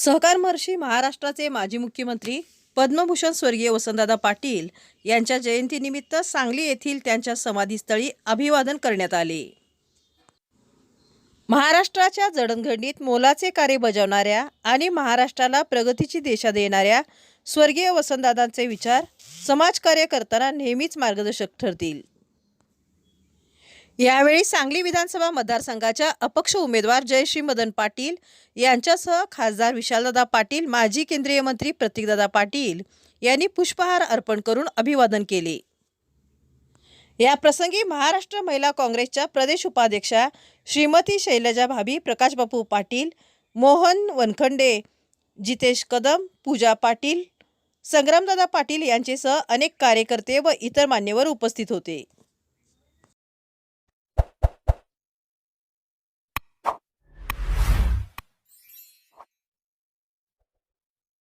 सहकार महर्षी महाराष्ट्राचे माजी मुख्यमंत्री पद्मभूषण स्वर्गीय वसंतदादा पाटील यांच्या जयंतीनिमित्त सांगली येथील त्यांच्या समाधीस्थळी अभिवादन करण्यात आले. महाराष्ट्राच्या जडणघडणीत मोलाचे कार्य बजावणाऱ्या आणि महाराष्ट्राला प्रगतीची दिशा देणाऱ्या स्वर्गीय वसंतदादांचे विचार समाजकार्य करताना नेहमीच मार्गदर्शक ठरतील. यावेळी सांगली विधानसभा मतदारसंघाच्या अपक्ष उमेदवार जयश्री मदन पाटील यांच्यासह खासदार विशालदादा पाटील माजी केंद्रीय मंत्री प्रतीकदादा पाटील यांनी पुष्पहार अर्पण करून अभिवादन केले. या प्रसंगी महाराष्ट्र महिला काँग्रेसच्या प्रदेश उपाध्यक्षा श्रीमती शैलजा भाभी प्रकाशबापू पाटील मोहन वनखंडे जितेश कदम पूजा पाटील संग्रामदादा पाटील यांचेसह अनेक कार्यकर्ते व इतर मान्यवर उपस्थित होते.